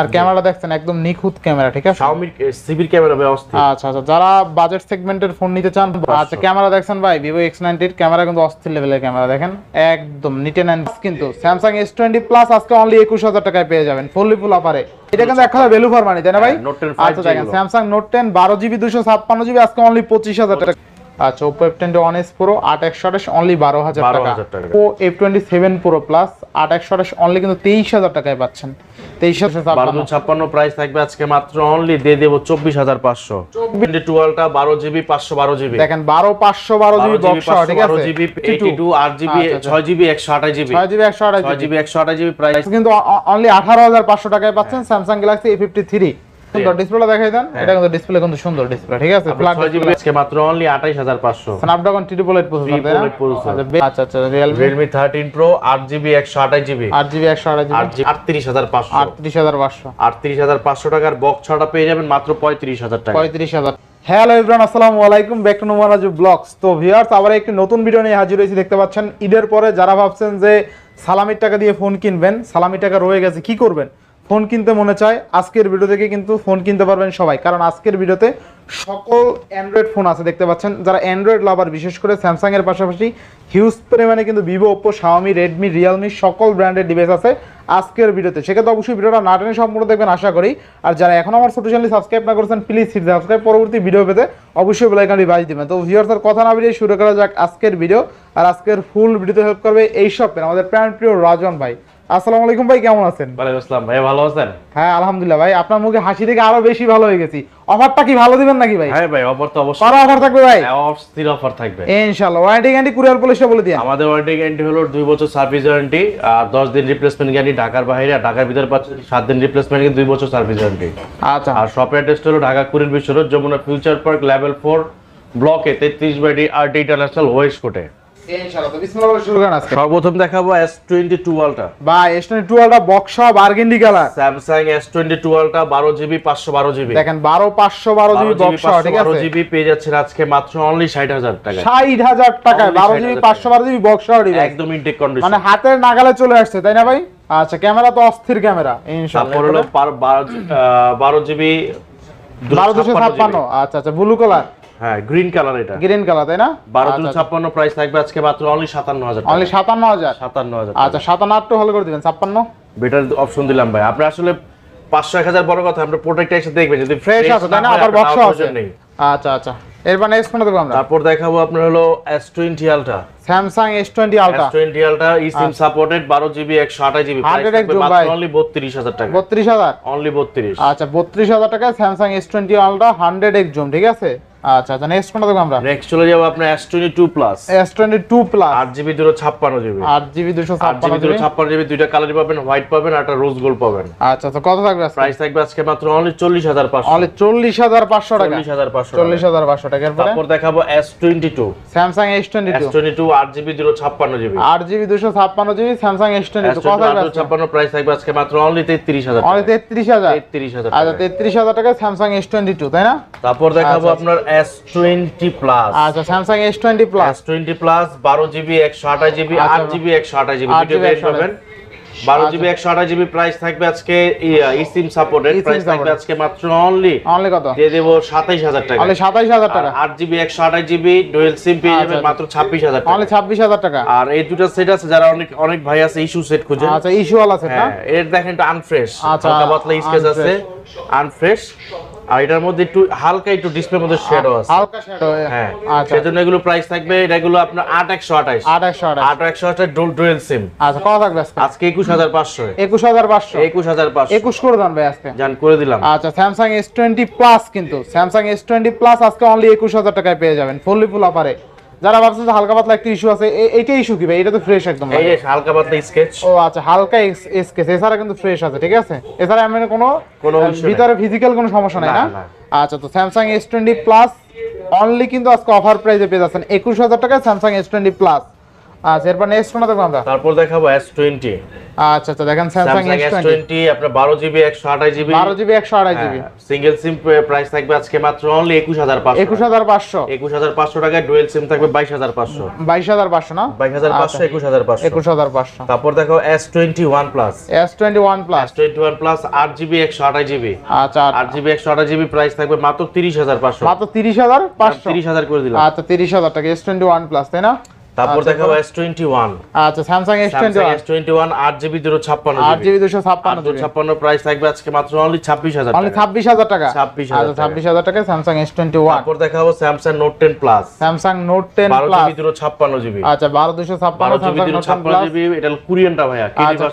আর camera দেখছেন একদম নিখুঁত ক্যামেরা ঠিক আছে? Xiaomi সিবির ক্যামেরা ব্যবস্থা আচ্ছা আচ্ছা যারা বাজেট সেগমেন্টের ফোন নিতে চান আচ্ছা ক্যামেরা দেখছেন ভাই ভিভো এক্স নাইনটির ক্যামেরা কিন্তু অস্থির লেভেলের ক্যামেরা দেখেন? একদম নিট এন্ড কিন্তু। এস টোয়েন্টি প্লাস আজকে অনলি একুশ হাজার টাকায় পেয়ে যাবেন ফুললি ফুল অফারে এটা কিন্তু এক কথা ভ্যালু ফর মানি তাই না ভাই? হ্যাঁ, Note 10 আচ্ছা দেখেন 5G স্যামসাং নোট টেন বারো জিবি দুশো ছাপ্পান্ন জিবি আজকে অনলি পঁচিশ হাজার টাকা। আচ্ছা Oppo F twenty one S Pro আট একশো আঠাশ অনলি বারো হাজার টাকা। ও F twenty seven Pro Plus আট একশো আঠাশ অনলি কিন্তু তেইশ হাজার টাকায় পাচ্ছেন। তেইশ হাজার বারো ছাপ্পান্ন প্রাইস থাকবে আজকে মাত্র অনলি দিয়ে দেবো চব্বিশ হাজার পাঁচশো। টুয়েলভটা বারো জিবি পাঁচশো বারো জিবি। দেখেন বারো পাঁচশো বারো জিবি বক্স ঠিক আছে? জিবি এইটি টু আট জিবি আচ্ছা, আচ্ছা। ছয় জিবি একশো আঠাশ জিবি। ছয় জিবি একশো আঠাশ ছয় জিবি একশো আঠাশ জিবি প্রাইস কিন্তু অনলি আঠারো হাজার পাঁচশো টাকায় পাচ্ছেন Samsung Galaxy A fifty three সুন্দর দেখাই দেন এটা কিন্তু ডিসপ্লে কিন্তু সুন্দর ডিসপ্লে ঠিক আছে? আজকে মাত্র অনলি আঠাইশ হাজার পাঁচশো। Snapdragon triple eight processor. আচ্ছা, আচ্ছা পাঁচশো। আটত্রিশ হাজার পাঁচশো। আটত্রিশ হাজার পাঁচশো টাকার বক্স ছটা পেয়ে যাবেন মাত্র পঁয়ত্রিশ হাজার টাকা। পঁয়ত্রিশ হাজার। হ্যালো ইব্রান আসসালামু আলাইকুম। ব্যাক টু নোমারাজু ব্লগস তো ভিউয়ার্স আবার একটি নতুন ভিডিও নিয়ে হাজির হয়েছি দেখতে পাচ্ছেন ঈদের পরে যারা ভাবছেন যে সালামির টাকা দিয়ে ফোন কিনবেন সালামির টাকা রয়ে গেছে কি করবেন? ফোন কিনতে মনে চায়, আজকের ভিডিও থেকে কিন্তু ফোন কিনতে পারবেন সবাই। কারণ আজকের ভিডিওতে সকল অ্যান্ড্রয়েড ফোন আছে, দেখতে পাচ্ছেন। যারা অ্যান্ড্রয়েড লাভার বিশেষ করে স্যামসাং এর পাশাপাশি হিউজ পরিমাণে কিন্তু Vivo Oppo Xiaomi Redmi Realme সকল ব্র্যান্ডের ডিভাইস আছে আজকের ভিডিওতে সেক্ষেত্রে অবশ্যই ভিডিওটা না টেনে সম্পূর্ণ দেখবেন, আশা করি। আর যারা এখন আমার ছোট চ্যানেল সাবস্ক্রাইব না করেছেন প্লিজ সাবস্ক্রাইব পরবর্তী ভিডিও পেতে অবশ্যই বেলাইকানটি বাজ দিবেন। তো ভিউয়ার্সের কথা না বেরিয়ে শুরু করা যাক আজকের ভিডিও আর আজকের ফুল ভিডিওতে হেল্প করবে এই শপের আমাদের প্রাণ প্রিয় রাজন ভাই। আসসালামু আলাইকুম ভাই কেমন আছেন? ওয়ালাইকুম আসসালাম ভাই ভালো আছেন? হ্যাঁ আলহামদুলিল্লাহ ভাই আপনার মুখে হাসি দেখে আরও বেশি ভালো হয়ে গেছি। অফারটা কি ভালো দিবেন নাকি ভাই? হ্যাঁ ভাই অফার তো অবশ্যই। কারও অফার থাকবে ভাই? হ্যাঁ, অস্থির অফার থাকবে। ইনশাআল্লাহ ওয়ারেন্টি গ্যারান্টি কুরিয়ার পলিশটা বলে দিন আমাদের ওয়ারেন্টি গ্যারান্টি হলো দুই বছর সার্ভিস ওয়ারেন্টি আর দশ দিন রিপ্লেসমেন্ট গ্যারান্টি ঢাকার বাইরে। আর ঢাকার ভিতরে পাচ্ছেন সাত দিন রিপ্লেসমেন্ট কিন্তু দুই বছর সার্ভিস ওয়ারেন্টি আচ্ছা। আর শপ অ্যাড্রেস হলো ঢাকা কুড়ির বিশ্ব road Jamuna Future Park level four ব্লকে তেত্রিশ by D R T international west কোটে ইনশাআল্লাহ। তো বিসমিল্লাহ বলে শুরু করেন আজকে। এস টোয়েন্টি টুয়েলভটা ভাই এসনে burgundy colour Samsung S twenty টুয়েলভটা বারো জিবি পাঁচশো বারো জিবি দেখেন বারো পাঁচশো বারো জিবি বক্সা ঠিক বারো জিবি পেয়ে যাচ্ছেন আজকে মাত্র অনলি ষাট হাজার টাকা ষাট হাজার টাকায় বারো জিবি পাঁচশো বারো জিবি বক্সা একদম ইনটেক মানে হাতের নাগালে চলে আসছে তাই না ভাই? আচ্ছা ক্যামেরা তো অস্থির ক্যামেরা তারপর হলো বারো বারো জিবি বারো দুশো ছাপ্পান্ন আচ্ছা আচ্ছা ব্লু কালার হ্যাঁ গ্রিন কালার এটা। গ্রিন কালার তাই না? বারো দুশো ছাপ্পান্ন প্রাইস থাকবে আজকে মাত্র অনলি সাতান্ন হাজার অনলি সাতান্ন হাজার? সাতান্ন হাজার আচ্ছা সাতান্ন আটটা হলে করে দিবেন ছাপ্পান্ন? বেটার অপশন দিলাম ভাই। আপনি আসলে পাঁচশো এক হাজার বড় কথা প্রোডাক্টটা এসে দেখবেন। যদি ফ্রেশ আছে তাই না? আবার নেওয়ার আছে। আচ্ছা আচ্ছা। এরপর নেক্সট দেবো আমরা। তারপর দেখাবো আপনার হলো S twenty Ultra Samsung S twenty Ultra S twenty Ultra eSIM supported একশো আঠাশ জিবি 100 এক যোগ অনলি বত্রিশ হাজার টাকা বত্রিশ হাজার? অনলি বত্রিশ। আচ্ছা বত্রিশ হাজার টাকায় Samsung S twenty Ultra hundred x zoom ঠিক আছে? আচ্ছা আচ্ছা নেক্সট ফোনটা দেখব আমরা? নেক্সট চলে যাব আপনার S twenty two Plus S twenty two Plus আট জিবি দুটো ছাপ্পান্ন জিবি আট জিবি দুশো আট ছাপ্পান্ন জিবি দুটো ছাপ্পান্ন জিবি দুইটা কালার পাবেন হোয়াইট পাবেন আর একটা রোজ গোল্ড পাবেন। আচ্ছা তো কত থাকবে প্রাইস থাকবে আজকে মাত্র অনলি চল্লিশ হাজার পাঁচশো। অনলি চল্লিশ হাজার পাঁচশো টাকা। চল্লিশ হাজার পাঁচশো চল্লিশ হাজার পাঁচশো টাকা। এরপরে? তারপর দেখাবো S twenty two Samsung S twenty S two twenty two আট জিবি দুটো ছাপ্পান্ন জিবি আট জিবি দুশো ছাপ্পান্ন GB Samsung S twenty two কত থাকবে? ছাপ্পান্ন প্রাইস থাকবে আজকে মাত্র অনলি তেত্রিশ হাজার অনলি তেত্রিশ হাজার? তেত্রিশ হাজার আচ্ছা তেত্রিশ হাজার টাকা স্যামসাং এস টোয়েন্টি টু তাই না? তারপর দেখাবো আচ্ছা, আপনার এস টোয়েন্টি প্লাস আচ্ছা Samsung S twenty Plus twenty Plus বারো জিবি একশো আঠাশ জিবি আচ্ছা, আট জিবি একশো আঠাশ জিবি 8 দুটো GB, পেয়ে যাবেন বারো আচ্ছা। জিবি একশো আঠাশ জিবি প্রাইস থাকবে আজকে ইসিম সাপোর্টেড প্রাইস থাকবে আজকে মাত্র অনলি অনলি কত? দিয়ে দেবো সাতাইশ হাজার টাকা। অনলি সাতাইশ হাজার টাকা? আট জিবি একশো আঠাশ জিবি ডুয়েল সিম পেয়ে যাবেন আচ্ছা। মাত্র ছাব্বিশ হাজার অনলি টাকা ছাব্বিশ হাজার টাকা? আর এই দুটো সেট আছে যারা অনেক অনেক ভাই আছে ইস্যু সেট খুঁজে আচ্ছা ইস্যু ওয়ালা সেট না? হ্যাঁ এর দেখেন এটা আনফ্রেশ আচ্ছা, পাতলা স্কেচ আছে। আনফ্রেশ আর এটার মধ্যে একটু হালকা একটু ডিসপ্লের মধ্যে শ্যাডো আছে। হালকা শ্যাডো হ্যাঁ। আচ্ছা। সেজন্য এগুলো প্রাইস থাকবে এগুলো আপনার আট একশো আঠাশ। আট একশো আঠাশ। আট একশো আঠাশ ডোল ডুয়েল সিম আচ্ছা কত থাকবে আজকে? আজকে একুশ হাজার পাঁচশো। একুশ হাজার পাঁচশো? একুশ হাজার পাঁচশো। একুশ করে দেন ভাই আজকে। জান করে দিলাম। আচ্ছা এস টোয়েন্টি প্লাস কিন্তু। এস টোয়েন্টি প্লাস আজকে অনলি একুশ হাজার টাকায় পেয়ে যাবেন ফুললি ফুল অফারে যারা ভাবছে যে হালকা পাতলা একটা ইস্যু আছে এইটা ইস্যু কি ভাই? এটা তো ফ্রেশ একদম এই যে হালকা পাতলা স্কেচ ও আচ্ছা হালকা স্কেচ এছাড়া কিন্তু ফ্রেশ আছে ঠিক আছে? এছাড়া এমনি কোনো কোনো। ভিতরে ফিজিক্যাল কোনো সমস্যা নাই না। আচ্ছা তো Samsung S twenty Plus only কিন্তু আজকে অফার প্রাইসে পেয়ে যাচ্ছেন। একুশ হাজার টাকায় স্যামসাং এস টোয়েন্টি প্লাস আচ্ছা এরপর নেক্সট কোনটা দেখব আমরা? তারপর দেখাবো এস টোয়েন্টি আচ্ছা আচ্ছা দেখেন টোয়েন্টি টোয়েন্টি আপনার বারো জিবি একশো আঠাশ জিবি। বারো জিবি একশো আড়াই জিবি। সিঙ্গেল সিম প্রাইস থাকবে আজকে মাত্র অনলি একুশ হাজার একুশ পাঁচশো হাজার পাঁচশো। একুশ হাজার পাঁচশো টাকায় ডুয়েল সিম থাকবে বাইশ হাজার পাঁচশো। বাইশ হাজার পাঁচশো না? বাইশ হাজার পাঁচশো একুশ হাজার পাঁচশো। একুশ হাজার পাঁচশো। তারপর দেখো S twenty one Plus S twenty one Plus S twenty one Plus আট জিবি একশো আঠাশ জিবি। আচ্ছা আট জিবি একশো আঠাশ জিবি প্রাইস থাকবে মাত্র তিরিশ হাজার পাঁচশো। মাত্র তিরিশ হাজার পাঁচশো। তিরিশ হাজার করে দিলাম। আচ্ছা তিরিশ হাজার টাকা এস টোয়েন্টি ওয়ান প্লাস তাই না? তারপর দেখাবো S21 আচ্ছা Samsung S21 S21 8GB 256 8GB price থাকবে আজকে মাত্র অনলি 26000 টাকা অনলি 26000 টাকা? 26000 আচ্ছা 26000 টাকায় Samsung S21 তারপর দেখাবো Samsung Note 10 Plus Samsung Note 10 Plus 256GB আচ্ছা 12256 12GB 256GB এটা কোরিয়ানটা ভাইয়া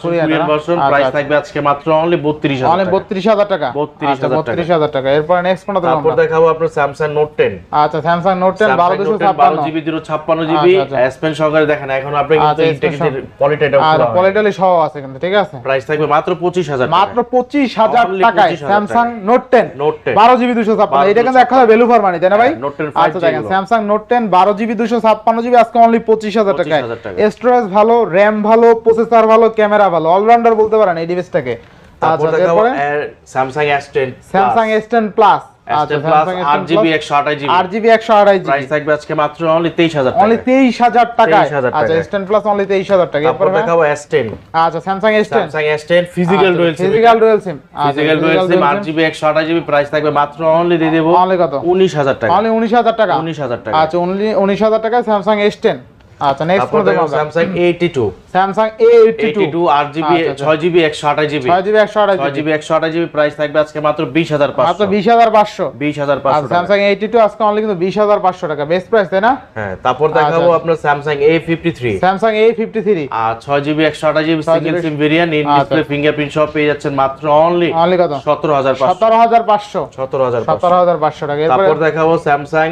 কোরিয়ান ভার্সন প্রাইস থাকবে আজকে মাত্র অনলি 32000 অনলি 32000 টাকা? 32000 টাকা। এরপর নেক্সট কোনটা দেখাবো আপনার Samsung Note 10 আচ্ছা Samsung Note 10 12256 12GB 256GB suspense সহকারে দেখেন এখন আপনি কিন্তু আচ্ছা, পলিটাইটা আর পলিটালি সহ আছে কিন্তু ঠিক আছে? প্রাইস থাকবে মাত্র 25000 মাত্র 25000 টাকায় স্যামসাং নোট 10 নোট 10 12GB 256 এটা কিন্তু একখানা ভ্যালু ফর মানি তাই না ভাই? নোট 10 আচ্ছা দেখেন স্যামসাং নোট 10 12GB 256GB আজকে অনলি 25000 টাকায়। স্টোরেজ ভালো RAM ভালো প্রসেসর ভালো ক্যামেরা ভালো অলরাউন্ডার বলতে পারেন এই ডিভাইসটাকে আচ্ছা এরপরে? Samsung S10 Samsung S10 Plus Samsung আট জিবি একশো আঠাশ আট জিবি একশো আড়াই প্রাইস জিবি থাকবে আজকে মাত্র অনলি তেইশ হাজার অনলি তেইশ হাজার টাকায়? 23,000 টাকায়। এস টেন প্লাস অনলি তেইশ হাজার টাকা তারপর এরপরে দেখাবো S ten Samsung S ten Samsung S ten physical dual SIM physical dual SIM physical dual SIM আট জিবি একশো আঠাশ জিবি প্রাইস থাকবে মাত্র অনলি দিয়ে দেবো অনলি কত? উনিশ হাজার টাকা। উনিশ হাজার টাকা? টাকা। আচ্ছা উনিশ হাজার টাকায় স্যামসাং এস টেন আচ্ছা নেক্সট কোন দেখো Samsung A82 Samsung A82 8GB 6GB 128GB 6GB 128GB 128GB price থাকবে আজকে মাত্র 20500 মাত্র 20500 20500 আচ্ছা, Samsung A82 আজকে অনলি কিন্তু 20500 টাকা। বেস্ট প্রাইস তাই না? হ্যাঁ তারপর আচ্ছা, দেখাবো আচ্ছা। আপনার Samsung A53 Samsung A53 আর 6GB 128GB single SIM variant in display fingerprint সব পেয়ে যাচ্ছেন মাত্র অনলি অনলি কত? 17500 17500 17500 টাকা। তারপর দেখাবো Samsung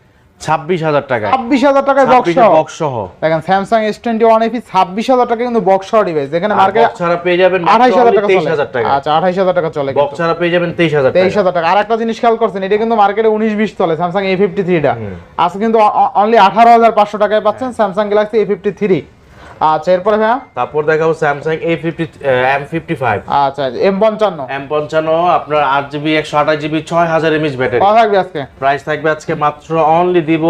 ছাব্বিশ হাজার টাকা ছাব্বিশ হাজার টাকায় বক্স বক্স সহ? দেখেন Samsung S twenty one FE ছাব্বিশ হাজার টাকা কিন্তু বক্স ডিভাইস যেখানে মার্কেট ছাড়া পেয়ে যাবেন আঠাইশ হাজার টাকা তেইশ হাজার টাকা। আচ্ছা আঠাইশ হাজার টাকা চলে বক্স ছাড়া পেয়ে যাবেন তেইশ হাজার তেইশ হাজার টাকা। আর একটা জিনিস খেয়াল করছেন এটা কিন্তু মার্কেটে উনিশ বিশ চলে স্যামসাং এ ফিফটি থ্রিটা আজকে কিন্তু অনলি আঠারো হাজার পাঁচশো টাকায় পাচ্ছেন Samsung Galaxy A fifty three আচ্ছা এরপরে হ্যাঁ তারপর দেখাবো Samsung A fifty M fifty five আচ্ছা এম পঞ্চান্ন। এম পঞ্চান্ন আপনার আট জিবি একশো আঠাশ জিবি ছয় হাজার এমএচ ব্যাটারি। থাকবে আজকে? প্রাইস থাকবে আজকে মাত্র অনলি দিব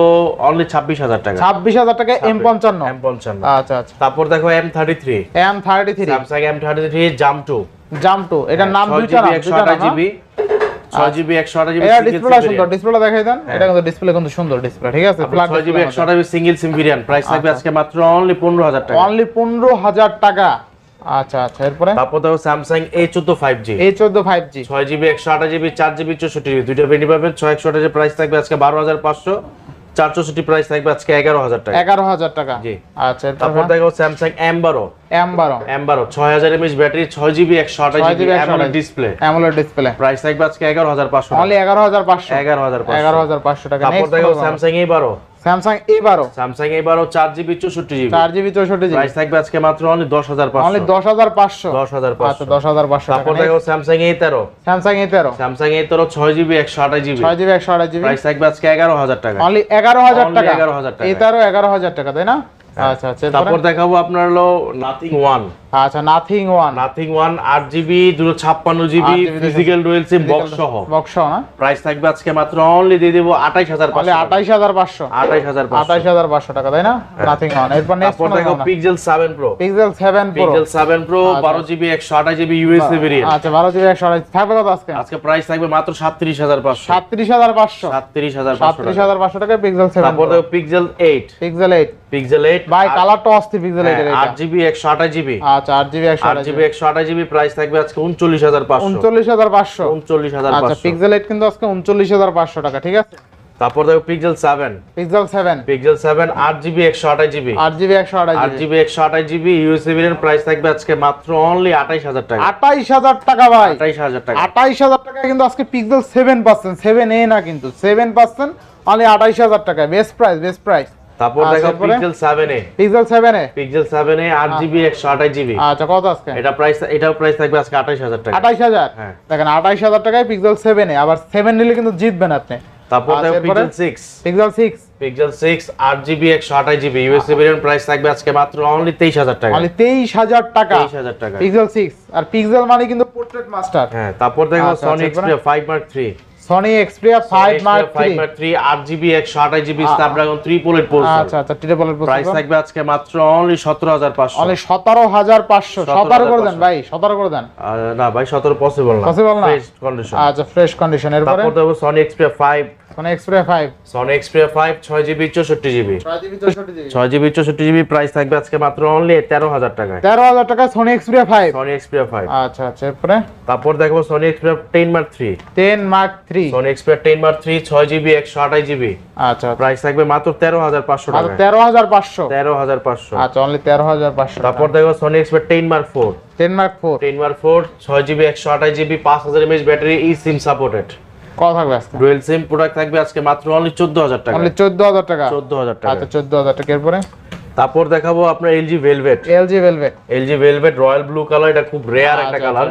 অনলি ছাব্বিশ হাজার টাকা। ছাব্বিশ হাজার টাকা এম পঞ্চান্ন। এম পঞ্চান্ন। আচ্ছা আচ্ছা। তারপর দেখো M thirty three M thirty three Samsung M thirty three জাম টু জাম টু এটার নাম ছয় দুইটা জিবি জিবি ছয় জিবি একশো আঠাশ জিবি হ্যাঁ? এটা ডিসপ্লেটা সুন্দর। ডিসপ্লেটা দেখাই দেন। এটা কিন্তু ডিসপ্লে কিন্তু সুন্দর ডিসপ্লে ঠিক আছে? GB single SIM variant price থাকবে আচ্ছা। আজকে মাত্র অনলি পনেরো হাজার টাকা। অনলি পনেরো হাজার টাকা। আচ্ছা আচ্ছা এরপরে? তারপর দেখো স্যামসাং এ চোদ্দ ফাইভ জি এই চোদ্দ ফাইভ জি ছয় জিবি একশো আঠাশ জিবি চার জিবি চৌষট্টি জিবি দুইটা ভেন্ডি পাবেন। ছয় একশো আঠাশ প্রাইস থাকবে আজকে বারো হাজার পাঁচশো চার চৌষট্টি প্রাইস থাকবে আজকে এগারো হাজার টাকা। এগারো হাজার টাকা। জি। আচ্ছা তারপর? দেখো স্যামসাং এম বারো এম বারো এম বারো ছয় হাজার এমএচ ব্যাটারি ছয় জিবি একশো GB GB 128 display AMOLED display price থাকবে আজকে এগারো হাজার পাঁচশো অনলি এগারো হাজার পাঁচশো। এগারো হাজার এগারো হাজার পাঁচশো টাকা। তারপর দেখো স্যামসাং এ বারো স্যামসাং এ বারো স্যামসাং এ বারো চার জিবি চৌষট্টি জিবি। চার জিবি চৌষট্টি জিবি। প্রাইস থাকবে আজকে মাত্র অনলি দশ হাজার অনলি দশ হাজার পাঁচশো। দশ হাজার আচ্ছা পাঁচশো দশ হাজার পাঁচশো তারপর দেখো স্যামসাং এ তেরো। স্যামসাং এ তেরো। স্যামসাং এ তেরো ছয় জিবি একশো আঠাশ জিবি। ছয় জিবি একশো আঠাশ জিবি। প্রাইস থাকবে আজকে এগারো হাজার টাকা। অনলি এগারো হাজার টাকা। 11,000 টাকা। এ তেরো এগারো হাজার টাকা তাই না? আচ্ছা আচ্ছা তারপর তারপর দেখাবো আপনার হলো নাথিং ওয়ান আচ্ছা নাথিং ওয়ান নাথিং ওয়ান আট জিবি দুশো ছাপ্পান্ন GB 8 GB physical dual SIM box সহ। বক্স না? প্রাইস থাকবে আজকে মাত্র অনলি দিয়ে দেবো আঠাইশ হাজার অনলি আঠাইশ হাজার পাঁচশো। আঠাইশ হাজার আঠাইশ হাজার পাঁচশো টাকা তাই না? নাথিং ওয়ান এরপর নেক্সট দেখো Pixel seven Pro Pixel seven Pro Pixel seven Pro. বারো জিবি একশো আঠাশ জিবি ইউএসএ ভেরিয়েন্ট আচ্ছা বারো জিবি একশো আঠাশ থাকবে কত আজকে? আজকে প্রাইস থাকবে মাত্র সাতত্রিশ হাজার পাঁচশো। সাতত্রিশ হাজার পাঁচশো। সাতত্রিশ হাজার সাতত্রিশ হাজার পাঁচশো টাকা পিক্সেল সেভেন তারপর দেখো Pixel eight Pixel eight Pixel eight ভাই কালারটা অস্থির পিক্সেল এইটের এটা। আট জিবি একশো আঠাশ জিবি আচ্ছা আট জিবি একশো আট জিবি একশো আঠাশ জিবি প্রাইস থাকবে আজকে উনচল্লিশ হাজার পাঁচশো। উনচল্লিশ হাজার পাঁচশো। উনচল্লিশ হাজার আচ্ছা পিক্সেল এইট কিন্তু আজকে উনচল্লিশ হাজার পাঁচশো টাকা ঠিক আছে? তারপর দেখো Pixel Pixel Pixel variant price থাকবে আজকে মাত্র অনলি আঠাইশ হাজার টাকা। আটাইশ হাজার টাকা ভাই। আঠাইশ হাজার টাকা। আটাইশ হাজার টাকা কিন্তু আজকে Pixel seven percent seven A না কিন্তু সেভেন পার্সেন্ট অনলি আটাইশ হাজার টাকা বেস্ট প্রাইস বেস্ট প্রাইস তারপর দেখো Pixel seven A. Pixel seven A? Pixel seven A আট জিবি একশো আঠাশ জিবি আচ্ছা কত আজকে? এটা প্রাইস এটাও প্রাইস থাকবে আজকে আঠাশ হাজার টাকা। আঠাইশ হাজার? হ্যাঁ। দেখেন আঠাইশ হাজার টাকায় পিক্সেল সেভেন এ। আবার সেভেন নিলে কিন্তু জিতবেন আপনি। তারপর দেখো Pixel six Pixel six Pixel six আট জিবি একশো আঠাশ জিবি ইউএসএ ভেরিয়েন্ট প্রাইস থাকবে আজকে মাত্র অনলি তেইশ হাজার টাকা। তেইশ হাজার টাকা। তেইশ হাজার টাকা। পিক্সেল সিক্স আর পিক্সেল মানে কিন্তু পোর্ট্রেট মাস্টার হ্যাঁ তারপর দেখো Sony Xperia five Mark three Sony Xperia 5 Mark three five Mark three আট জিবি একশো আঠাশ জিবি স্ন্যাপড্রাগন থ্রি পোলেট আচ্ছা আচ্ছা ট্রিপল প্রাইস থাকবে আজকে মাত্র অনলি সতেরো হাজার পাঁচশো। অনলি সতেরো হাজার পাঁচশো। সতেরো করে দেন ভাই সতেরো করে দেন। না ভাই সতেরো পসিবল না। পসিবল না? ফ্রেশ কন্ডিশন আচ্ছা ফ্রেশ কন্ডিশন এরপরে? তারপর দেবো Sony Xperia five Sony Xperia five Sony Xperia five ছয় জিবি চৌষট্টি জিবি ছয় জিবি চৌষট্টি জিবি প্রাইস থাকবে আজকে মাত্র অনলি তেরো হাজার টাকায়। তেরো হাজার টাকা Sony Xperia five Sony Xperia five আচ্ছা আচ্ছা এরপরে? তারপর দেখব Sony Xperia ten Mark three ten Mark three Sony Xperia ten Mark three ছয় জিবি একশো আঠাশ জিবি আচ্ছা প্রাইস থাকবে মাত্র তেরো হাজার পাঁচশো আচ্ছা টাকা তেরো হাজার পাঁচশো। তেরো হাজার পাঁচশো। আচ্ছা অনলি তেরো হাজার পাঁচশো তারপর দেখো Sony Xperia ten mark four ten mark four ten mark four ছয় জিবি একশো আঠাশ জিবি পাঁচ হাজার mAh battery e SIM supported কত থাকবে আজকে? ডুয়েল সিম প্রোডাক্ট থাকবে আজকে মাত্র অনলি টাকা। টাকা? টাকা। আচ্ছা টাকা এরপরে? তারপর দেখাবো আপনার LG Velvet LG Velvet LG Velvet royal blue colour এটা খুব রেয়ার একটা আচ্ছা, কালার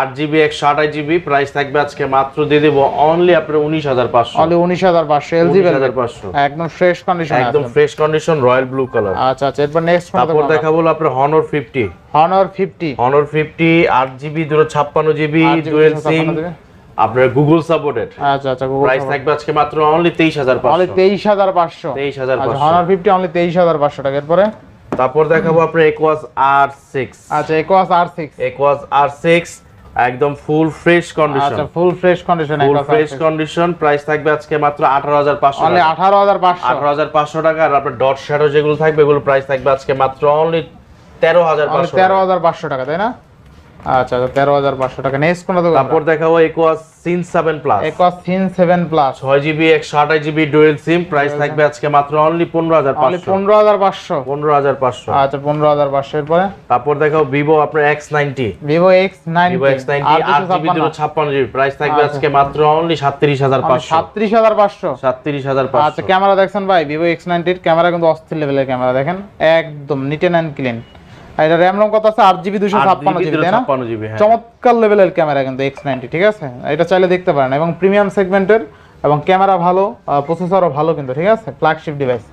আট জিবি একশো আঠাশ জিবি প্রাইস থাকবে আজকে মাত্র দিয়ে দেবো অনলি আপনার উনিশ হাজার পাঁচশো। অনলি উনিশ হাজার পাঁচশো এলজি হাজার পাঁচশো। একদম ফ্রেশ কন্ডিশন একদম fresh condition royal blue colour আচ্ছা আচ্ছা এরপর নেক্সট তারপর দেখাবো আপনার Honor fifty Honor fifty Honor fifty আট জিবি দুটো ছাপ্পান্ন জিবি ডুয়েল সিম আপনার গুগল সাপোর্টেড আচ্ছা আচ্ছা গুগল প্রাইস থাকবে আজকে মাত্র অনলি তেইশ হাজার অনলি পাঁচশো তেইশ হাজার পাঁচশো। তেইশ হাজার আচ্ছা পাঁচশো হনর ফিফটি অনলি তেইশ হাজার পাঁচশো টাকা। এরপরে? তারপর দেখাবো আপনার একোয়াস আচ্ছা একোয়াস একোয়াস একদম ফুল ফ্রেশ কন্ডিশন আচ্ছা full fresh condition full fresh condition price থাকবে আজকে মাত্র আঠারো হাজার পাঁচশো অনলি আঠারো হাজার পাঁচশো। আঠারো হাজার পাঁচশো টাকা আর আপনার ডট শ্যাডো যেগুলো থাকবে এগুলো প্রাইস থাকবে আজকে মাত্র অনলি তেরো হাজার অনলি পাঁচশো তেরো হাজার পাঁচশো টাকা তাই না? আচ্ছা তেরো হাজার পাঁচশো টাকা। নেক্সট তারপর দেখাবো Aquos sense seven Plus Aquos seven Plus ছয় জিবি একশো আঠাশ জিবি ডুয়েল সিম প্রাইস থাকবে আজকে মাত্র অনলি পনেরো হাজার পাঁচশো। পনেরো হাজার পাঁচশো। পনেরো হাজার পাঁচশো। আচ্ছা পনেরো হাজার পাঁচশো। এরপরে? তারপর দেখাও ভিভো আপনার X ninety Vivo X Vivo X ninety আট জিবি দুটো ছাপ্পান্ন জিবি প্রাইস থাকবে আচ্ছা। আজকে মাত্র অনলি সাতত্রিশ হাজার পাঁচশো। সাতত্রিশ হাজার পাঁচশো। সাতত্রিশ হাজার আচ্ছা ক্যামেরা দেখছেন ভাই ভিভো এক্স নাইনটির ক্যামেরা কিন্তু অস্থির লেভেলের ক্যামেরা দেখেন? একদম নিট অ্যান্ড ক্লিন এটা র্যাম রম কত আছে? আট জিবি দুশো ছাপ্পান্ন জিবি তাই না? হ্যাঁ। চমৎকার লেভেলের ক্যামেরা কিন্তু এক্স নাইনটি ঠিক আছে? এটা চাইলে দেখতে পারেন। এবং প্রিমিয়াম সেগমেন্টের এবং ক্যামেরা ভালো প্রসেসরও ভালো কিন্তু ঠিক আছে? ফ্ল্যাগশিপ ডিভাইস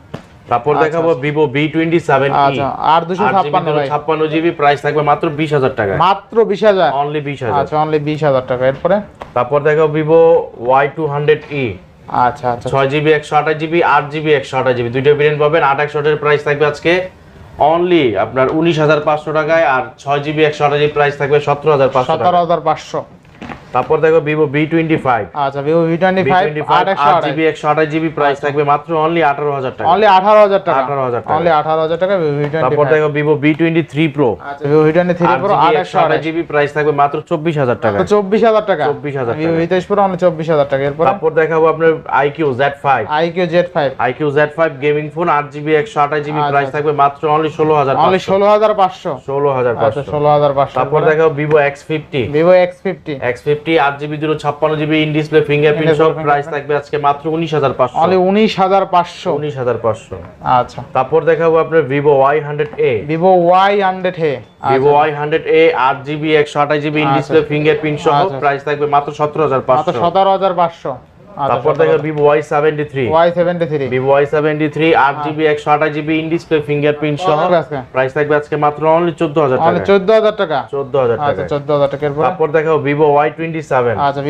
তারপর দেখাবো ভিভো বি টোয়েন্টি সেভেন আচ্ছা আর দুশো ছাপ্পান্ন ভাই। ছাপ্পান্ন জিবি প্রাইস থাকবে মাত্র বিশ হাজার টাকা মাত্র বিশ হাজার। অনলি বিশ হাজার। আচ্ছা অনলি বিশ হাজার টাকা। এরপরে? তারপর দেখাবো Vivo Y two hundred E আচ্ছা আচ্ছা। ছয় জিবি একশো আঠাশ জিবি আট জিবি একশো আঠাশ জিবি। দুইটা ভেরিয়েন্ট পাবেন। আট একশো প্রাইস থাকবে আজকে অনলি আপনার উনিশ হাজার পাঁচশো টাকায় আর ছয় জিবি একশো আঠাশ প্রাইস থাকবে সতেরো হাজার পাঁচশো সতেরো হাজার পাঁচশো। তারপর দেখো ভিভো বি টোয়েন্টি ফাইভ আচ্ছা ভিভো ভি টোয়েন্টি ফাইভ আট জিবি একশো আঠাশ জিবি প্রাইস থাকবে মাত্র অনলি আঠারো হাজার টাকা। অনলি আঠারো হাজার টাকা। 18,000 টাকা। অনলি আঠারো হাজার টাকা ভিভো ভি টোয়েন্টি তারপর দেখো Vivo V twenty three Pro আচ্ছা Vivo V twenty three Pro আঠাশ জিবি প্রাইস থাকবে মাত্র চব্বিশ হাজার টাকা। চব্বিশ হাজার টাকা। 24,000 ভিভো টাকা। ভি তেইশ প্রো অনলি চব্বিশ হাজার টাকা। এরপর? তারপর দেখাবো আপনার iQOO Z five iQOO Z five iQOO Z five gaming phone আট জিবি একশো আঠাশ জিবি আচ্ছা। প্রাইস থাকবে মাত্র অনলি ষোলো হাজার অনলি ষোলো হাজার পাঁচশো। ষোলো হাজার আচ্ছা পাঁচশো। ষোলো হাজার পাঁচশো। তারপর দেখাবো Vivo X fifty Vivo X fifty X fifty আট জিবি দুটো ছাপ্পান্ন জিবি ইন ডিসপ্লে ফিঙ্গারপ্রিন্ট সব প্রাইস থাকবে আজকে মাত্র উনিশ হাজার পাঁচশো। অনলি উনিশ হাজার পাঁচশো। উনিশ হাজার পাঁচশো। আচ্ছা। তারপর দেখাবো আপনার Vivo Y hundred A Vivo Y hundred A Vivo Y hundred A আট জিবি একশো আঠাশ জিবি ইন। ডিসপ্লে ফিঙ্গারপ্রিন্ট সহ আচ্ছা। প্রাইস থাকবে মাত্র সতেরো হাজার মাত্র পাঁচশো সতেরো হাজার পাঁচশো। তারপর দেখো ওয়াই সেভেন্টি থ্রি আট জিবি একশো আঠাশ জিবি ইন ডিসপ্লে ফিঙ্গারপ্রিন্ট সহ। প্রাইস থাকবে আজকে মাত্র অনলি চোদ্দ হাজার অনলি টাকা চোদ্দ হাজার টাকা। চোদ্দ হাজার আচ্ছা টাকা চোদ্দ হাজার টাকা। এরপর? তারপর দেখো টোয়েন্টি সেভেন আচ্ছা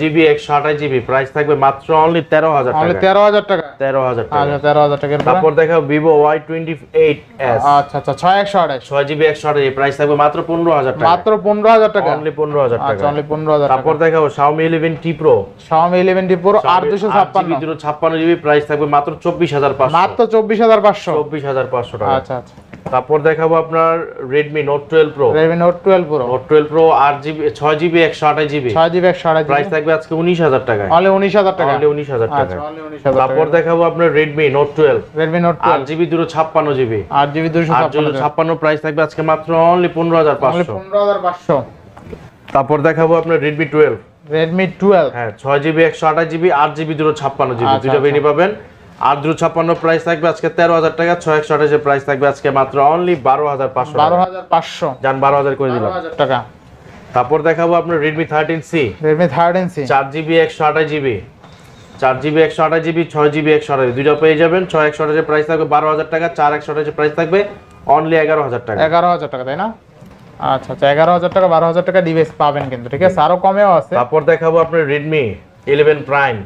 জিবি একশো আঠাশ জিবি প্রাইস থাকবে মাত্র অনলি তেরো হাজার অনলি টাকা তেরো হাজার টাকা। তেরো হাজার টাকা আচ্ছা তেরো হাজার টাকা এরপর? তারপর দেখো টোয়েন্টি এইট আচ্ছা আচ্ছা ছয় একশো আঠাশ। ছয় জিবি একশো আঠাশ প্রাইস থাকবে মাত্র পনেরো হাজার টাকা মাত্র পনেরো হাজার টাকা। অনলি পনেরো হাজার আচ্ছা অনলি পনেরো হাজার টাকা। তারপর দেখাবো Xiaomi 11T Pro Xiaomi Xiaomi 11T Pro আর 256 জিবি 256 জিবি প্রাইস থাকবে মাত্র 24500 মাত্র 24500 24500 টাকা। আচ্ছা আচ্ছা। তারপর দেখাবো আপনার Redmi Note 12 Pro Redmi Note 12 Pro Note 12 Pro 8GB 6GB 128GB 6GB 128GB price থাকবে আজকে 19000 টাকা অনলাই উনিশ হাজার টাকা উনিশ হাজার টাকা তারপর আচ্ছা অনলি 19000 তারপর দেখাবো আপনার Redmi Note 12 Redmi Note 12 8GB 256GB দুটো ছাপ্পান্ন প্রাইস থাকবে আজকে মাত্র অনলি পনেরো হাজার পাঁচশো। পনেরো হাজার পাঁচশো। তারপর দেখাবো আপনার রেডমি টুয়েলভ Redmi 12 হ্যাঁ 6GB 128GB 8GB 256GB দুটো বেনি আচ্ছা, আচ্ছা। পাবেন। আর দুশো ছাপ্পান্ন প্রাইস থাকবে আজকে তেরো হাজার টাকা ছয় একশো প্রাইস থাকবে আজকে মাত্র অনলি 12500 12500 পাঁচশো বারো হাজার করে দিলাম। টাকা। তারপর দেখাবো আপনার Redmi thirteen C Redmi 4GB C চার জিবি একশো 128GB জিবি চার জিবি একশো জিবি ছয় জিবি একশো পেয়ে যাবেন। ছয় একশো আঠাশের প্রাইস থাকবে বারো হাজার টাকা চার একশো এর প্রাইস থাকবে অনলি এগারো হাজার টাকা। এগারো হাজার টাকা তাই না? আচ্ছা আচ্ছা এগারো হাজার টাকা বারো হাজার টাকা ডিভাইস পাবেন কিন্তু ঠিক আছে? আরও কমেও আছে। তারপর দেখাবো আপনার রেডমি ইলেভেন প্রাইম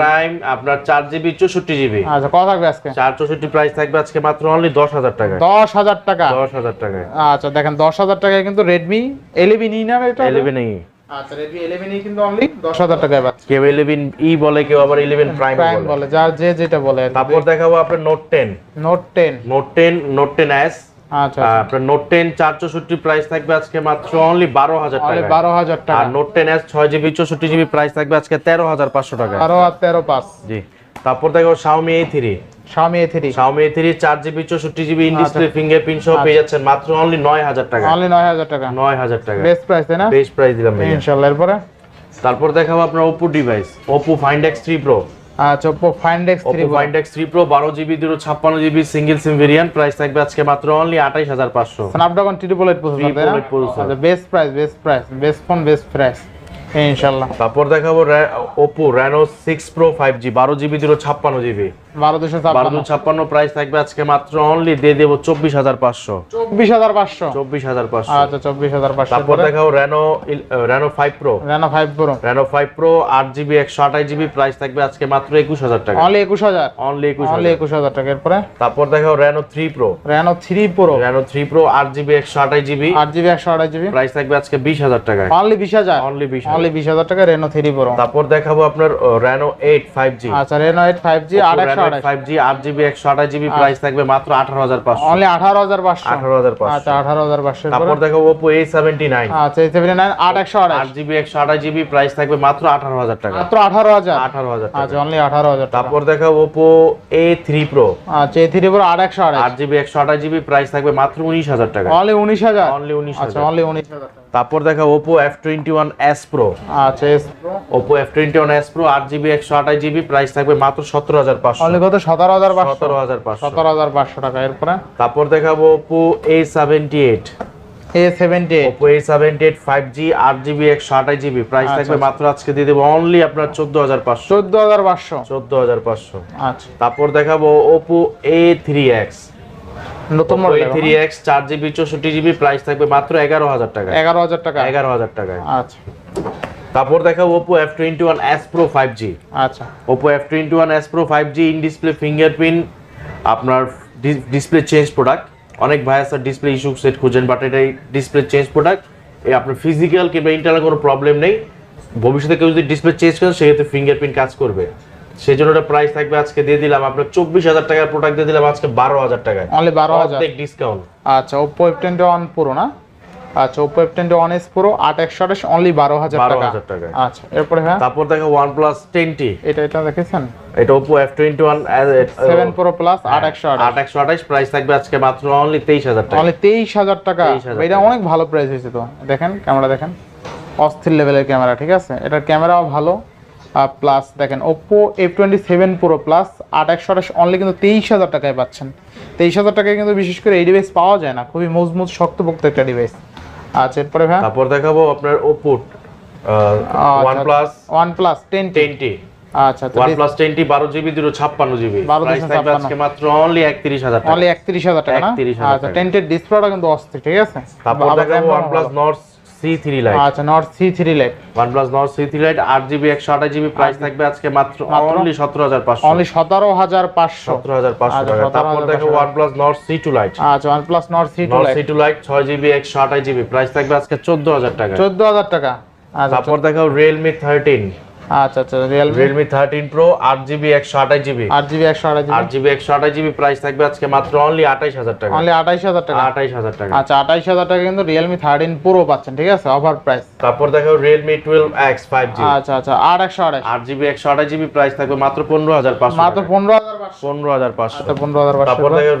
প্রাইম আপনার চার জিবি চৌষট্টি জিবি আচ্ছা কত থাকবে আজকে? চার চৌষট্টি প্রাইস থাকবে আজকে মাত্র অনলি দশ হাজার টাকা দশ হাজার টাকা? দশ হাজার টাকায়। আচ্ছা দেখেন দশ হাজার টাকায় কিন্তু রেডমি ইলেভেন ই না এটা? ইলেভেন ই আচ্ছা রেডমি ইলেভেন ই কিন্তু অনলি দশ হাজার টাকায় পাচ্ছে। কেউ ইলেভেন ই বলে কেউ আবার ইলেভেন প্রাইম বলে। যার যে যেটা বলে তারপর দেখাবো আপনার Note ten Note ten Note ten Note ten S আপনার নোট টেন চার চৌষট্টি প্রাইস থাকবে আজকে মাত্র অনলি বারো হাজার টাকা বারো হাজার টাকা। আর নোট টেন এস ছয় জিবি চৌষট্টি জিবি প্রাইস থাকবে আজকে তেরো হাজার পাঁচশো টাকা বারো আর তেরো পাঁচ। জি। তারপর দেখো Xiaomi A three Xiaomi A3 Xiaomi A three চার জিবি চৌষট্টি জিবি আচ্ছা। ফিঙ্গারপ্রিন্ট সহ পেয়ে যাচ্ছেন মাত্র অনলি নয় হাজার টাকা। অনলি নয় হাজার টাকা। নয় হাজার টাকা। বেস্ট প্রাইস তাই না? বেস্ট প্রাইস দিলাম ইনশাল্লাহ এরপরে? তারপর দেখাবো আপনার Oppo device Oppo Find X three Pro আচ্ছা X three Oppo Find X three Pro বারো জিবি ছাপ্পান্ন GB single SIM variant price থাকবে আজকে মাত্র অনলি আঠাইশ হাজার পাঁচশো। Snapdragon triple eight processor. আচ্ছা best price best price best phone best price ইনশাল্লাহ তারপর দেখাবো Oppo Reno six Pro five G বারো জিবি দুটো ছাপ্পান্ন জিবি বারো দুশো বারো ছাপ্পান্ন ছাপ্পান্ন প্রাইস থাকবে আজকে মাত্র অনলি দিয়ে দেবো চব্বিশ হাজার পাঁচশো। চব্বিশ হাজার পাঁচশো। চব্বিশ হাজার পাঁচশো। আচ্ছা চব্বিশ হাজার পাঁচশো তারপর দেখাবো Reno Reno five Pro Reno five Pro Reno five Pro আট জিবি একশো আঠাশ জিবি প্রাইস থাকবে আজকে মাত্র একুশ হাজার টাকা। অনলি একুশ হাজার। অনলি একুশ অনলি হাজার একুশ হাজার টাকা। এরপরে? তারপর দেখাবো Reno three Pro Reno three Pro Reno three Pro আট জিবি একশো আঠাশ জিবি আট জিবি একশো আঠাশ জিবি প্রাইস থাকবে আজকে বিশ হাজার টাকায়। অনলি বিশ হাজার। অনলি বিশ অনলি বিশ হাজার টাকা রেনো থ্রি প্রো তারপর দেখাবো আপনার রেনো এইট ফাইভ জি আচ্ছা রেনো এইট ফাইভ জি আট একশো আঠাশ ফাইভ জি আট জিবি জিবি প্রাইস থাকবে মাত্র আঠারো হাজার পাঁচশো। অনলি আঠারো হাজার পাঁচশো। আঠারো হাজার পাঁচশো। আচ্ছা আঠারো হাজার পাঁচশো। তারপর দেখো ওপো এ সেভেন্টি নাইন আচ্ছা এই সেভেন্টি নাইন আট একশো আঠাশ আট জিবি একশো আঠাশ জিবি প্রাইস থাকবে মাত্র আঠারো হাজার টাকা। মাত্র আঠারো হাজার। আঠারো হাজার টাকা। আচ্ছা অনলি আঠারো হাজার টাকা। তারপর দেখো ওপো এ থ্রি প্রো আচ্ছা এই থ্রি প্রো আট একশো আঠাশ আট জিবি একশো আঠাশ জিবি প্রাইস থাকবে মাত্র উনিশ হাজার টাকা। অনলি উনিশ হাজার। অনলি উনিশ আচ্ছা হাজার। অনলি উনিশ হাজার টাকা। তারপর দেখো Oppo F twenty one S Pro আচ্ছা S Pro Oppo F twenty one S Pro আট জিবি একশো আঠাশ জিবি প্রাইস থাকবে মাত্র সতেরো হাজার পাঁচশো। অনলি কত? সতেরো হাজার সতেরো হাজার পাঁচশো। সতেরো হাজার পাঁচশো টাকা। এরপরে? তারপর দেখাবো Oppo A seventy eight A seventy eight Oppo A seventy eight five G আট জিবি একশো আঠাশ জিবি প্রাইস আচ্ছা, থাকবে মাত্র আজকে দিয়ে দেবো অনলি আপনার চোদ্দ হাজার পাঁচশো। চোদ্দ হাজার পাঁচশো। চোদ্দ হাজার পাঁচশো। আচ্ছা। তারপর দেখাবো ওপো এ থ্রি এক্স নতুন মডেল থ্রি এক্স চার জিবি চৌষট্টি জিবি প্রাইস থাকবে মাত্র এগারো হাজার টাকা। এগারো হাজার টাকা? এগারো হাজার টাকায়। আচ্ছা। তারপর দেখাবো Oppo F twenty one S pro five G আচ্ছা। Oppo F twenty one S pro five G in display fingerprint আপনার ডিসপ্লে চেঞ্জ প্রোডাক্ট অনেক ভাই ডিসপ্লে ইস্যু সেট খুঁজেন বাট এটাই ডিসপ্লে চেঞ্জ প্রোডাক্ট এই আপনার ফিজিক্যাল কিংবা ইন্টারনাল কোনো প্রবলেম নেই। ভবিষ্যতে কেউ যদি ডিসপ্লে চেঞ্জ করেন সেক্ষেত্রে ফিঙ্গারপ্রিন্ট কাজ করবে। সেই জন্য প্রাইস থাকবে আজকে দিয়ে দিলাম আপনার চব্বিশ হাজার টাকার প্রোডাক্ট দিয়ে দিলাম আজকে বারো হাজার টাকায়। অনলি বারো হাজার। ডিসকাউন্ট আচ্ছা Oppo F twenty one pro না? আচ্ছা Oppo F twenty one S পুরো আট একশো আঠাশ অনলি বারো হাজার টাকা। 12,000 টাকায়। আচ্ছা এরপরে হ্যাঁ? তারপর দেখো ওয়ান প্লাস টেন টি এটা এটা দেখেছেন? এটা Oppo F twenty one seven pro plus আট একশো আট একশো আঠাশ প্রাইস থাকবে আজকে মাত্র অনলি তেইশ হাজার টাকা অনলি তেইশ হাজার টাকা? এটা অনেক ভালো প্রাইস হয়েছে তো। দেখেন ক্যামেরা দেখেন। অস্থির লেভেলের ক্যামেরা ঠিক আছে? এটার ক্যামেরাও ভালো। প্লাস দেখেন Oppo F twenty seven pro plus আট একশো আঠাশ অনলি কিন্তু তেইশ হাজার টাকায় পাচ্ছেন। তেইশ হাজার টাকায় কিন্তু বিশেষ করে এই ডিভাইস পাওয়া যায় না খুবই মজবুত শক্তপোক্ত একটা ডিভাইস আচ্ছা এরপরে ভাই তারপর দেখাবো আপনার Oppo one plus one plus ten ten T আচ্ছা ওয়ান প্লাস টেন বারো জিবি দুটো ছাপ্পান্ন জিবি 12 প্রাইস থাকবে 256 আজকে মাত্র অনলি একত্রিশ হাজার অনলি একত্রিশ হাজার টাকা না? 31,000 আচ্ছা। ডিসপ্লেটা কিন্তু অস্থির ঠিক আছে? তারপর দেখাবো one plus. C three lite আচ্ছা Nord C three lite one plus Nord C three lite আট জিবি একশো আঠাশ জিবি প্রাইস থাকবে আজকে মাত্র মাত্র? অনলি সতেরো হাজার পাঁচশো। অনলি সতেরো হাজার পাঁচশো। সতেরো হাজার পাঁচশো আচ্ছা, টাকা। তারপর দেখো one plus C two lite আচ্ছা one plus Nord C two Nord lite C two lite ছয় জিবি একশো আঠাশ জিবি প্রাইস থাকবে আজকে চোদ্দ হাজার টাকা। চোদ্দ হাজার টাকা। আচ্ছা তারপর দেখো রিয়েলমি থার্টিন আচ্ছা আচ্ছা রিয়েলমি রিয়েলমি থার্টিন প্রো আট জিবি একশো আঠাশ জিবি আট জিবি একশো আঠাশ আট জিবি একশো আঠাশ জিবি প্রাইস থাকবে আজকে মাত্র অনলি আঠাইশ হাজার টাকা। অনলি আঠাইশ হাজার টাকা? আঠাইশ হাজার টাকা। আচ্ছা আঠাইশ হাজার টাকা কিন্তু রিয়েলমি থার্টিন প্রো পাচ্ছেন ঠিক আছে? অফার প্রাইস তারপর দেখো রিয়েলমি টুয়েলভ এক্স আচ্ছা আচ্ছা জিবি একশো আঠাশ। জিবি প্রাইস থাকবে মাত্র আচ্ছা তারপর দেখো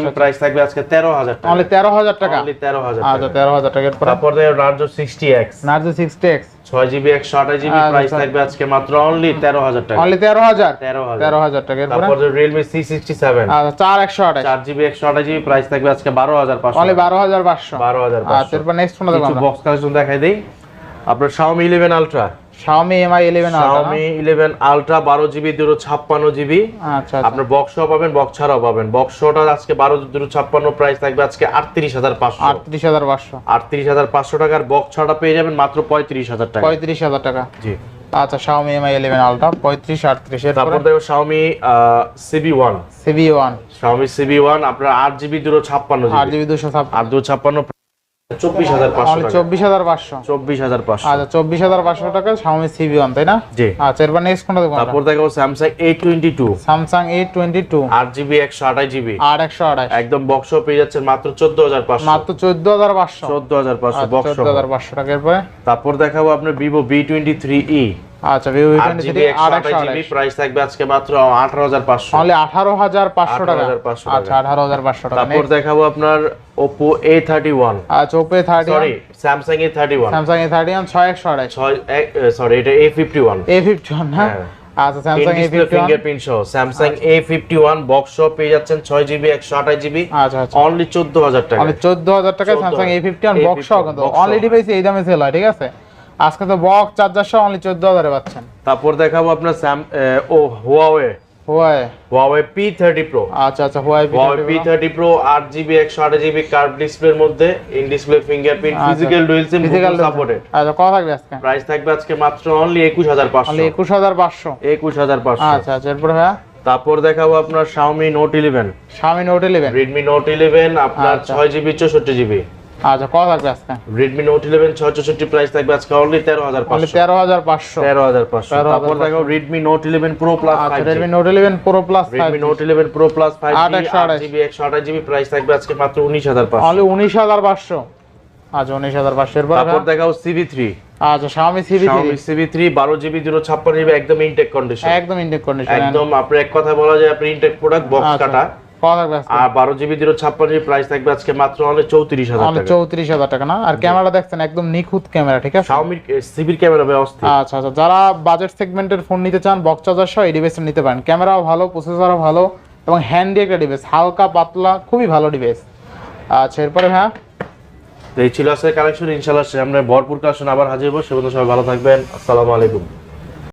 আচ্ছা, প্রাইস থাকবে আজকে তেরো হাজার টাকা। অনলি তেরো হাজার টাকা? অনলি তেরো হাজার আচ্ছা টাকা। তেরো হাজার টাকা তারপর দেখো এক্স নার্জো সিক্সটি এক্স ছয় জিবি একশো আঠাশ জিবি আচ্ছা, প্রাইস। থাকবে আজকে মাত্র অনলি তেরো হাজার টাকা। অনলি তেরো হাজার? তেরো হাজার। তেরো হাজার টাকা। এরপর? তারপর সিক্সটি সেভেন আচ্ছা চার একশো আঠাশ। চার জিবি একশো আঠাশ জিবি প্রাইস থাকবে আজকে বারো হাজার পাঁচশো। অনলি বারো হাজার পাঁচশো। বারো হাজার আচ্ছা এরপর নেক্সট ফোন দেখো কিছু বক্স কালেকশন দেখাই দেই। আপনার Xiaomi 11 Ultra Xiaomi Mi 11 Ultra Xiaomi 11 Ultra 12 GB দুটো ছাপ্পান্ন আচ্ছা আচ্ছা। পাবেন বক্স ছাড়াও পাবেন আজকে প্রাইস থাকবে আজকে টাকার বক্স ছাড়া পেয়ে যাবেন মাত্র পঁয়ত্রিশ হাজার টাকা। পঁয়ত্রিশ হাজার টাকা। জি। আচ্ছা Xiaomi Mi 11 Ultra পঁয়ত্রিশ আটত্রিশ তারপর এরপর দেখো Xiaomi CB one CB one Xiaomi CB one আপনার আট আট দুশো আর চব্বিশ হাজার পাঁচশো চব্বিশ হাজার পাঁচশো। চব্বিশ হাজার পাঁচশো। আচ্ছা চব্বিশ হাজার পাঁচশো টাকা Xiaomi সিবি ওয়ান তাই না? জি। আচ্ছা এরপর নেক্সট কোনটা দেখব তারপর দেখো Samsung A twenty two Samsung A twenty two আট জিবি একশো আঠাশ জিবি আর একশো আঠাশ। একদম বক্স পেয়ে যাচ্ছে মাত্র চোদ্দ হাজার পাঁচশো। মাত্র চোদ্দ হাজার পাঁচশো। চোদ্দ হাজার পাঁচশো বক্স চোদ্দ হাজার পাঁচশো টাকা। এরপরে? তারপর দেখাবো আপনার Vivo B twenty three E আচ্ছা ভিভো আট টোয়েন্টি জিবি থ্রি আর একশো জিবি প্রাইস থাকবে আজকে মাত্র আঠারো হাজার পাঁচশো। অনলি আঠারো হাজার পাঁচশো টাকা। 18,500 আচ্ছা আঠারো হাজার পাঁচশো টাকা। তারপর দেখাবো আপনার ওপো এ থার্টি ওয়ান আচ্ছা Oppo thirty sorry Samsung A thirty one Samsung A thirty one ছয় একশো আঠাশ ছয় সরি এটা A fifty one A fifty one হ্যাঁ। আচ্ছা Samsung A fifty one fingerprint সহ। Samsung A fifty one box সহ পেয়ে যাচ্ছেন ছয় জিবি একশো আঠাশ জিবি আচ্ছা আচ্ছা। অনলি চোদ্দ হাজার টাকা। অনলি চোদ্দ হাজার টাকা Samsung A fifty one box সহ কিন্তু box অনলি ডিভাইস এই দামে সেল হয় ঠিক আছে? আজকে তো বক্স চার্জার সহ অনলি চোদ্দ হাজারে পাচ্ছেন। তারপর দেখাবো আপনার স্যাম ও হুয়াওয়ে প্রো আচ্ছা আচ্ছা কার্ভ ডিসপ্লের মধ্যে ইন ডিসপ্লে ফিঙ্গারপ্রিন্ট আচ্ছা। ফিজিক্যাল ডুয়েল সিম সাপোর্টেড আচ্ছা কত থাকবে আজকে? প্রাইস থাকবে মাত্র অনলি অনলি আচ্ছা আচ্ছা এরপরে তারপর দেখাবো আপনার Xiaomi Note 11 Xiaomi Note 11 Redmi Note 11 আপনার আচ্ছা। ছয় জিবি চৌষট্টি জিবি আচ্ছা কত থাকবে আজকে? Redmi Note 11 ছয় চৌষট্টি প্রাইস থাকবে আজকে অনলি তেরো হাজার অনলি পাঁচশো তেরো হাজার পাঁচশো। তেরো হাজার পাঁচশো। 13,500 তারপর দেখো Redmi Note 11 Pro Plus আচ্ছা 5G Redmi Note eleven pro plus Redmi Note 11 Pro Plus 5G আট একশো আঠাশ। 8GB 128GB প্রাইস থাকবে আজকে মাত্র উনিশ হাজার পাঁচশো। অনলি উনিশ হাজার পাঁচশো। আচ্ছা উনিশ হাজার পাঁচশো। এরপর তারপর দেখাও CV3 আচ্ছা Xiaomi সিভি Xiaomi CV3 বারো জিবি দুটো ছাপ্পান্ন জিবি একদম ইনটেক কন্ডিশন একদম ইন্ডিক কন্ডিশন একদম আপনার এক কথা বলা যায় আপনি ইনটেক প্রোডাক্ট বক্স। কাটা। আর বারো জিবি দুটো ছাপ্পান্ন প্রাইস থাকবে আজকে মাত্র অনলি চৌত্রিশ হাজার টাকা। চৌত্রিশ হাজার টাকা না? আর ক্যামেরা দেখছেন একদম নিখুঁত ক্যামেরা ঠিক আছে? Xiaomi সিবির ক্যামেরা ব্যবস্থা আচ্ছা আচ্ছা যারা বাজেট সেগমেন্টের ফোন নিতে চান বক্স চার্জার সহ এই ডিভাইসটা নিতে পারেন। ক্যামেরাও ভালো প্রসেসরও ভালো এবং হ্যান্ডি একটা ডিভাইস হালকা পাতলা খুবই ভালো ডিভাইস আচ্ছা এরপরে হ্যাঁ তো এই ছিল আজকের কালেকশন আমরা ভরপুর কালেকশন আবার হাজির হব। সে সবাই ভালো থাকবেন। আসসালামু আলাইকুম।